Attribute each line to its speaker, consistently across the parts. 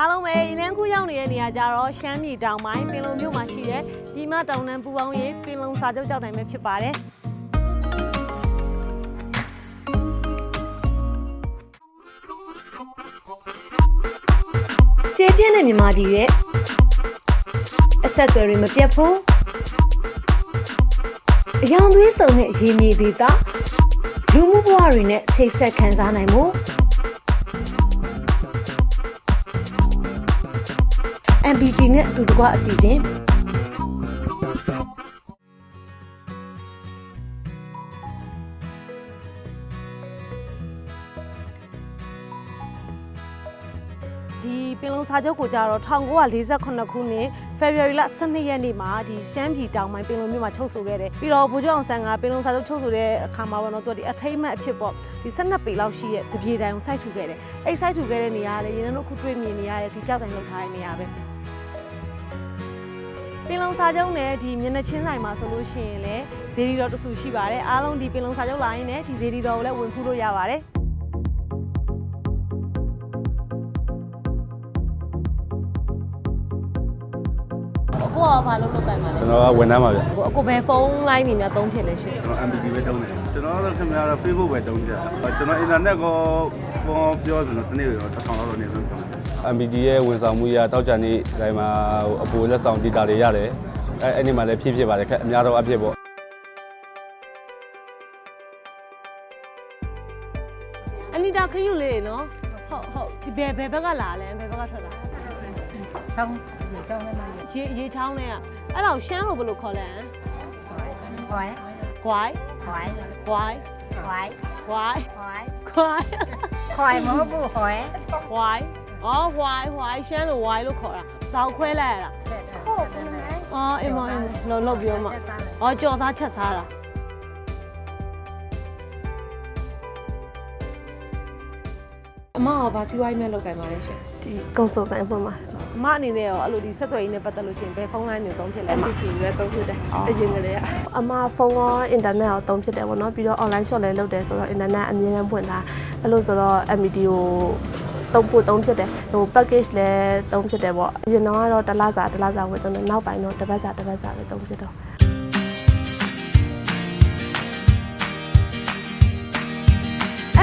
Speaker 1: အားလုံးပဲရင်းနှန်းခုရောက်နေတဲ့နေရာကြတော့ရှမ်းပြည်တောင်ပိုင်းပင်လုံမြို့မှာရှိတဲ့ပြည်မတောင်တန်းပူပေါင်းရေးပင်လုံစာချုပ်ကြောက်တိုင်းပဲဖြစ်ပါတယ်ကျေပြင်းတဲ့မြန်မာပြည်ရဲ့အဆက်အသွယ်တွေမပြတ်ဘူးအယောင်သွေးစုံတဲ့ရေမြေဒေသလူမှုဘဝတွေနဲ့ချိတ်ဆက်ခံစားနိုင်မှု MBT နဲ့အတူတကွအစီအစဉ်ဒီပင်လုံစာချုပ်ကိုကြတော့1948ခုနှစ် February လ12ရက်နေ့မှာဒီရှမ်းပြည်တောင်ပိုင်းပင်လုံမြို့မှာချုပ်ဆိုခဲ့တယ်ပြီးတော့ဗိုလ်ချုပ်အောင်ဆန်းကပင်လုံစာချုပ်ချုပ်ဆိုတဲ့အခါမှာပေါ့နော်သူကဒီအထိမ့်မဲ့အဖြစ်ပေါ့ဒီ12ပေလောက်ရှိတဲ့တပြေတိုင်ကိုစိုက်ထူခဲ့တယ်အဲ့စိုက်ထူခဲ့တဲ့နေရာကလေရင်းနှီးတို့ခုတွေ့မြင်နေရတဲ့ဒီကြောက်တိုင်လောက်ထားတဲ့နေရာပဲ ပင်လုံစာချုပ်နဲ့ဒီမျက်နှာချင်းဆိုင်မှာဆိုလို့ရှိရင်လည်းဇေဒီတော်တဆူရှိပါတယ်အားလုံးဒီပင်လုံစာချုပ်လာရင်လည်းဒီဇေဒီတော်ကိုလည်းဝင်ဖူးလို့ရပါတယ်အကိုကဘာလို့လုပ်တိုင်ပါလဲ
Speaker 2: ကျွန်တော်ကဝန်ထမ်းပါဗျ
Speaker 1: အကိုဘယ်ဖုန်းလိုင်းနေများသုံးဖြစ်လဲရှင်
Speaker 2: ကျွန်တော် MPD ပဲတုံးတယ်ကျွန်တော်တော့ခင်ဗျားတော့ Facebook ပဲတုံးကြကျွန်တော် internet ကိုပေါ်ပြောစလို့တနေ့တော့တစ်ထောင်လောက်နေဆုံးကျွန်တော် MPD ရဲ့ဝန်ဆောင်မှုရတောက်ကြနေ့တိုင်းမှာအပူလက်ဆောင် data တွေရတယ်အဲအဲ့ဒီမှာလည်းဖြည့်ဖြစ်ပါတယ်ခက်အများတော့အဖြစ်ပေါ့
Speaker 1: အနီတာခရုလေးနော်ဟုတ်ဟုတ်ဒီဘယ်ဘယ်ဘက်ကလာလဲဘယ်ဘက်ကထွက်လာ
Speaker 3: ချောင်းရေချောင်းနဲ့မှရေ
Speaker 1: ရေရေချောင်းနဲ့ကအဲ့တော့ရှမ်းလို့ဘယ်လိုခေါ်လဲ
Speaker 3: ဟွိုင်း
Speaker 1: ခွိုင်း
Speaker 3: ဟွိုင်း
Speaker 1: ခွိုင်း
Speaker 3: ဟွိုင်း
Speaker 1: ခွိုင်း
Speaker 3: ဟွိုင်း
Speaker 1: ခွိုင်း
Speaker 3: ခွိုင်းမဟုတ်ဘူးဟွိုင်း
Speaker 1: ဝိုင်း အော်ဝိုင်းဝိုင်းရှမ်းလို့ဝိုင်းလို့ခေါ်တာတောက်ခွဲလိုက်ရတာ
Speaker 3: ခုတ်နေတယ်
Speaker 1: အော်အင်းမအင်းလောလောပြောမှာအော်ကြော်စားချက်စားတာအမရောဗာစီဝိုင်းမဲ့လောက်ကြိုင်ပါလဲရှင်
Speaker 4: ဒီကုံစုံဆိုင်ဖွင့်မှာ
Speaker 1: အမအနေနဲ့ရောအဲ့လိုဒီဆက်သွယ်ရေးနဲ့ပတ်သက်လို့ရှရင်ဘယ်ဖုန်းလိုင်းတွေသုံးဖြစ်လဲအမ
Speaker 4: MPT ပဲသုံးဖြစ်တယ်အရင်ကလေးကအမဖုန်းရောအင်တာနက်ရောသုံးဖြစ်တယ်ပေါ့နော်ပြီးတော့ online shop လည်းလုပ်တယ်ဆိုတော့အင်တာနက်အမြဲတမ်းဖွင့်တာအဲ့လိုဆိုတော့ MPT ကို သုံးဖို့သုံးဖြစ်တယ်ဟို package လည်းသုံးဖြစ်တယ်ပေါ့အရင်တော့ကတော့တစ်လစာတစ်လစာဝယ်သုံးတယ်နောက်ပိုင်းတော့တစ်ပတ်စာတစ်ပတ်စာပဲသုံးဖြစ်တော့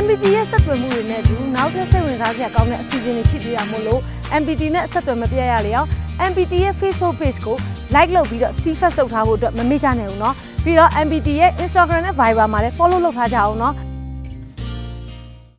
Speaker 1: MPT ရဲ့ဆက်သွယ်မှုတွေနဲ့အတူနောက်ထပ်စိတ်ဝင်စားစရာကောင်းတဲ့အစီအစဉ်တွေရှိသေးတာမို့လို့ MPT နဲ့ဆက်သွယ်မပြတ်ရလေအောင် MPT ရဲ့ Facebook page ကို like လုပ်ပြီးတော့ see first လုပ်ထားဖို့အတွက်မမေ့ကြနဲ့ဦးเนาะပြီးတော့ MPT ရဲ့ Instagram နဲ့ Viber မှာလည်း follow လုပ်ထားကြအောင်เนาะ